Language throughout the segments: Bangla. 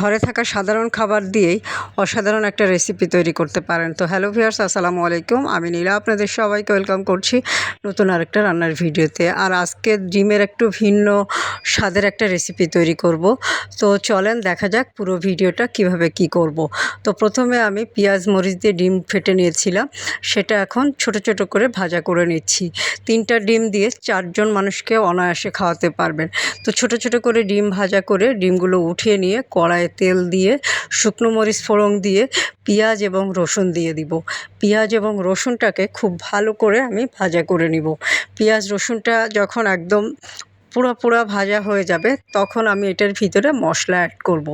ঘরে থাকা সাধারণ খাবার দিয়েই অসাধারণ একটা রেসিপি তৈরি করতে পারেন। তো হ্যালো ভিউয়ার্স আসসালামু আলাইকুম। আমি নীলা, আপনাদের সবাইকে ওয়েলকাম করছি নতুন আরেকটা রান্নার ভিডিওতে। আর আজকে ডিমের একটু ভিন্ন স্বাদের একটা রেসিপি তৈরি করব। তো চলেন দেখা যাক পুরো ভিডিওটা কীভাবে কি করব। তো প্রথমে আমি পেঁয়াজ, মরিচ দিয়ে ডিম ফেটে নিয়েছিলাম। সেটা এখন ছোট ছোট করে ভাজা করে নিচ্ছি। তিনটা ডিম দিয়ে চারজন মানুষকে অনায়াসে খাওয়াতে পারবেন। তো ছোট ছোট করে ডিম ভাজা করে ডিমগুলো উঠিয়ে নিয়ে কড়াইয়ে তেল দিয়ে, শুকনো মরিচ ফোড়ন দিয়ে, পেঁয়াজ এবং রসুন দিয়ে দিব। পেঁয়াজ এবং রসুনটাকে খুব ভালো করে আমি ভাজা করে নিব। পেঁয়াজ রসুনটা যখন একদম পুরো পুরো ভাজা হয়ে যাবে, তখন আমি এটার ভিতরে মশলা অ্যাড করব।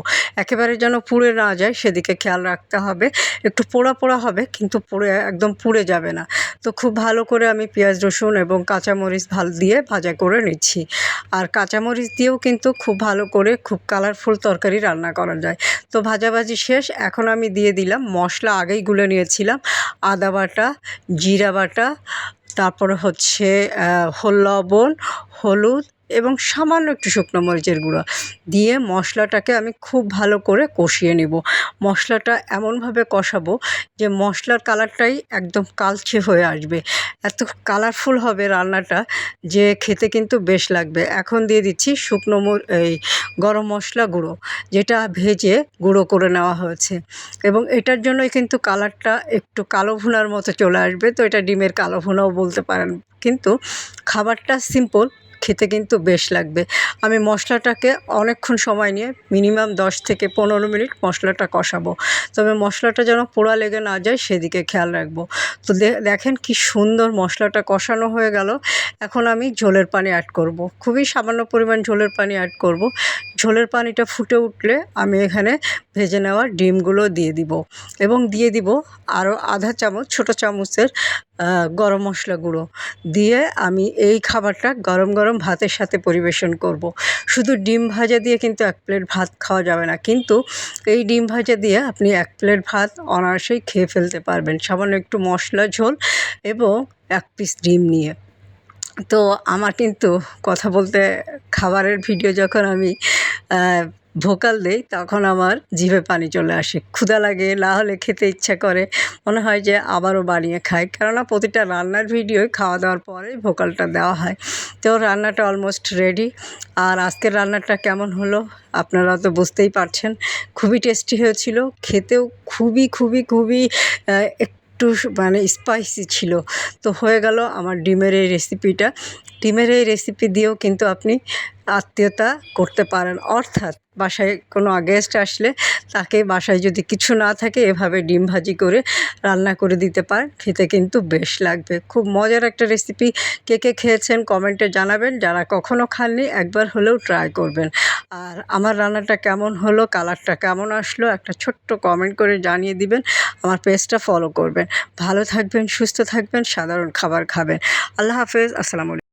একেবারে যেন পুড়ে না যায়, সেদিকে খেয়াল রাখতে হবে। একটু পোড়া পোড়া হবে, কিন্তু পুড়ে, একদম পুড়ে যাবে না। তো খুব ভালো করে আমি পেঁয়াজ, রসুন এবং কাঁচামরিচ ভালো, দিয়ে ভাজা করে নিচ্ছি। আর কাঁচামরিচ দিয়েও কিন্তু খুব ভালো করে খুব কালারফুল তরকারি রান্না করা যায়। তো ভাজাভাজি শেষ, এখন আমি দিয়ে দিলাম মশলা, আগেই গুলে নিয়েছিলাম। আদা বাটা, জিরা বাটা, তারপরে হচ্ছে লবণ, হলুদ এবং সামান্য একটু শুকনো মরিচের গুঁড়ো দিয়ে মশলাটাকে আমি খুব ভালো করে কষিয়ে নেব। মশলাটা এমনভাবে কষাবো যে মশলার কালারটাই একদম কালচে হয়ে আসবে। এত কালারফুল হবে রান্নাটা যে খেতে কিন্তু বেশ লাগবে। এখন দিয়ে দিচ্ছি শুকনো এই গরম মশলা গুঁড়ো যেটা ভেজে গুঁড়ো করে নেওয়া হয়েছে। এবং এটার জন্যই কিন্তু কালারটা একটু কালো ভুনার মতো চলে আসবে। তো এটা ডিমের কালো ভুনাও বলতে পারেন। কিন্তু খাবারটা সিম্পল খেতে কিন্তু বেশ লাগবে আমি মশলাটাকে অনেকক্ষণ সময় নিয়ে মিনিমাম দশ থেকে পনেরো মিনিট মশলাটা কষাবো তবে মশলাটা যেন পোড়া লেগে না যায় সেদিকে খেয়াল রাখব তো দেখেন কি সুন্দর মশলাটা কষানো হয়ে গেল এখন আমি ঝোলের পানি অ্যাড করব। খুবই সামান্য পরিমাণ ঝোলের পানি অ্যাড করব। ঝোলের পানিটা ফুটে উঠলে আমি এখানে ভেজে নেওয়া ডিমগুলো দিয়ে দিব এবং দিয়ে দিব আরও আধা চামচ, ছোটো চামচের গরম মশলা গুঁড়ো দিয়ে আমি এই খাবারটা গরম গরম ভাতের সাথে পরিবেশন করব। শুধু ডিম ভাজা দিয়ে কিন্তু এক প্লেট ভাত খাওয়া যাবে না, কিন্তু এই ডিম ভাজা দিয়ে আপনি এক প্লেট ভাত অনায়াসেই খেয়ে ফেলতে পারবেন সামান্য একটু মশলা ঝোল এবং এক পিস ডিম নিয়ে তো আমার কিন্তু কথা বলতে, খাবারের ভিডিও যখন আমি ভোকাল দেই, তখন আমার জিভে পানি চলে আসে। ক্ষুধা লাগে, না হলে খেতে ইচ্ছা করে। মনে হয় যে আবারও বানিয়ে খাই। কেননা প্রতিটা রান্নার ভিডিওই খাওয়া দাওয়ার পরেই ভোকালটা দেওয়া হয়। তো রান্নাটা অলমোস্ট রেডি আর আজকের রান্নাটা কেমন হলো? আপনারা তো বুঝতেই পারছেন। খুবই টেস্টি হয়েছিল। খেতেও খুবই খুবই খুবই একটু মানে স্পাইসি ছিল। তো হয়ে গেল আমার ডিমের এই রেসিপিটা ডিমের এই রেসিপি দিয়েও কিন্তু আপনি আত্মীয়তা করতে পারেন। অর্থাৎ বাসায় কোনো গেস্ট আসলে তাকে বাসায় যদি কিছু না থাকে এভাবে ডিম ভাজি করে রান্না করে দিতে পারেন। খেতে কিন্তু বেশ লাগবে। খুব মজার একটা রেসিপি কে কে খেয়েছেন কমেন্টে জানাবেন। যারা কখনও খাননি একবার হলেও ট্রাই করবেন। আর আমার রান্নাটা কেমন হলো, কালারটা কেমন আসলো, একটা ছোট্ট কমেন্ট করে জানিয়ে দিবেন, আমার পেজটা ফলো করবেন। ভালো থাকবেন, সুস্থ থাকবেন, সাধারণ খাবার খাবেন। আল্লাহ হাফেজ, আসসালামু